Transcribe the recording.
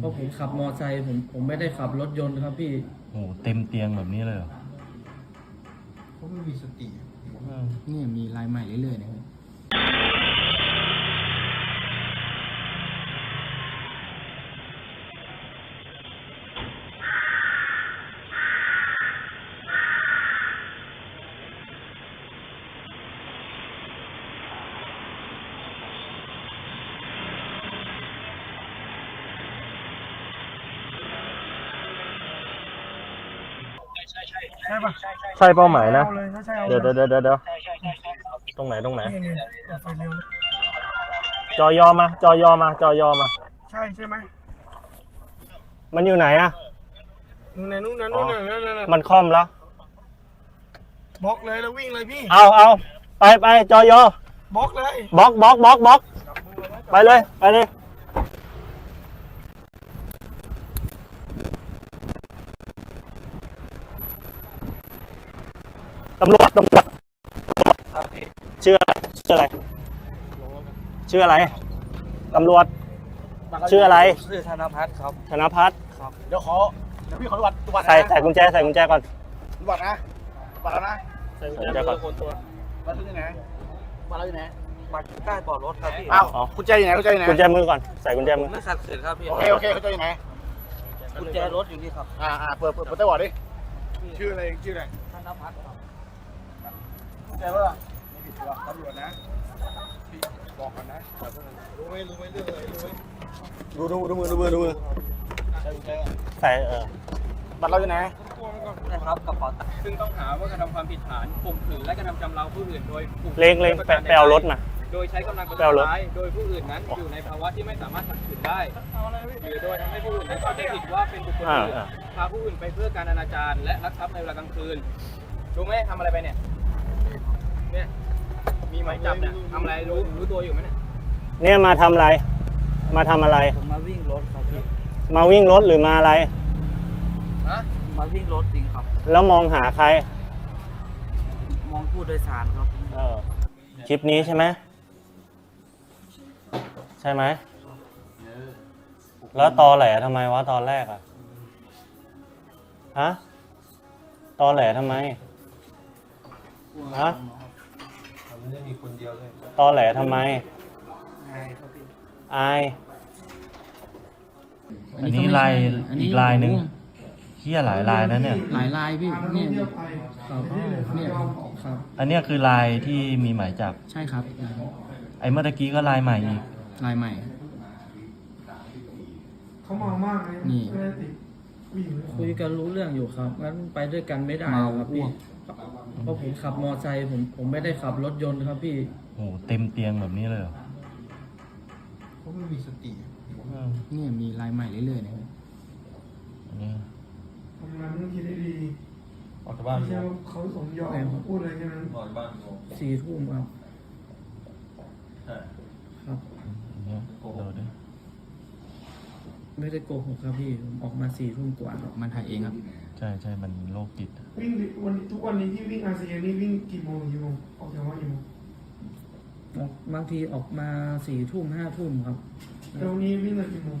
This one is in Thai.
เพราะผมขับมอไซค์ผมผมไม่ได้ขับรถยนต์ครับพี่โอ้โหเต็มเตียงแบบนี้เลยเหรอ เขาไม่มีสติอืมเนี่ยมีลายใหม่เรื่อยๆนะครับ ใช่ปะใช่เป้าหมายนะ เอาเลยถ้าใช่เอาเดี๋ยวเลเดี๋ยวเดี๋ยวเดี๋ยวตรงไหนตรงไหน นี่นี่ไฟเร็วจอยอมา จอยอมา จอยอมา ใช่ใช่ไหมมันอยู่ไหนอะ นู่นน่ะนู่นน่ะนู่นน่ะนั่นน่ะนั่นน่ะมันคล่อมแล้ว บล็อกเลยแล้ววิ่งเลยพี่เอาเอาไปไปจอยอบล็อกเลยบล็อกบล็อกบล็อกบล็อกไปเลย ไปเลย ตำรวจตำรวจชื่ออะไรชื่ออะไรชื่ออะไรตำรวจ ชื่ออะไร ชื่อธนพัฒน์ครับธนพัฒน์เดี๋ยวขอเดี๋ยวพี่ขอดูบัตรดูบัตรใส่ใส่กุญแจใส่กุญแจก่อนดูบัตรนะดูบัตรแล้วนะใส่กุญแจก่อนบัตรอยู่ไหนบัตรเราอยู่ไหนมาใต้เบาะรถครับพี่อ้าวอ๋อกุญแจอยู่ไหนกุญแจอยู่ไหนกุญแจมือก่อนใส่กุญแจมือไม่ขัดขืนครับพี่โอเคโอเคกุญแจอยู่ไหนกุญแจรถอยู่นี่ครับอ่าอ่าเปิดเปิดเปิดไต้หวันดิชื่ออะไรชื่ออะไรธนพัฒน์ครับ กุญแจว่าไม่ผิดหรอกตำรวจนะพี่บอกกันนะรู้ไหมรู้ไหมเรื่องอะไรรู้ไหมดูดูดูมือดูมือดูมือใช่กุญแจใส่เออบัตรเราอยู่ไหนนะครับกระเป๋าตังค์ซึ่งต้องหาว่ากระทำความผิดฐานข่มขืนและกระทำจำเราผู้อื่นโดยข่มขืนเล็งเล็งไปไปเอารถมา โดยใช้กำลังประไปเอารถทุษร้ายโดยผู้อื่นนั้นอยู่ในภาวะที่ไม่สามารถขัดขืนได้หรือโดยทำให้ผู้อื่นนั้นเข้าใจผิดว่าเป็นบุคคลอ่าอื่นอ่าพาผู้อื่นไปเพื่อการอนาจารและลักทรัพย์ในเวลากลางคืนรู้ไหมทำอะไรไปเนี่ย เนี่ย มีหมายจับเนี่ยทำอะไรรู้รู้ตัวอยู่ไหมเนี่ย เนี่ยมาทำอะไร มาทำอะไร ผมมาวิ่งรถครับพี่ มาวิ่งรถหรือมาอะไร ฮะ มาวิ่งรถจริงครับ แล้วมองหาใคร มองผู้โดยสารครับ เออ คลิปนี้ใช่ไหม ใช่ไหม แล้วตอแหลทำไมวะตอนแรกอะฮะ ตอแหลทำไม ฮะ ตอแหลทำไมอาย อันนี้ลายอีกลายหนึ่ง เฮียหลายลายนะเนี่ย หลายลายพี่เนี่ยครับเนี่ยครับ อันเนี้ยคือลายที่มีหมายจับ ใช่ครับ ไอ้เมื่อตะกี้ก็ลายใหม่อีก ลายใหม่ เขาเมามากเลยนี่ ไม่ได้ติดผู้หญิงคุยกันรู้เรื่องอยู่ครับ งั้นไปด้วยกันไม่ได้เมาครับพี่อ้วก เพราะผมขับมอไซค์ผมผมไม่ได้ขับรถยนต์ครับพี่ โอ้โหเต็มเตียงแบบนี้เลยเหรอเขาไม่มีสติอืมเนี่ยมีลายใหม่เรื่อยๆนะครับอันนี้ทำงานต้องคิดให้ดีออกจากบ้านไม่ใช่ว่าเขาสมยอมพูดอะไรแค่นั้นสี่ทุ่มครับครับ อันนี้ดูดิ ไม่ได้โกหกครับพี่ผมออกมาสี่ทุ่มกว่าครับมันถ่ายเองครับ ใช่ใช่มันโรคจิตอะวิ่งดิวันทุกวันนี้ที่วิ่งอาเซียนนี่วิ่งกี่โมงกี่โมงออกจากบ้านกี่โมงออกบางทีออกมาสี่ทุ่มห้าทุ่มครับ แล้ววันนี้วิ่งเลยกี่โมง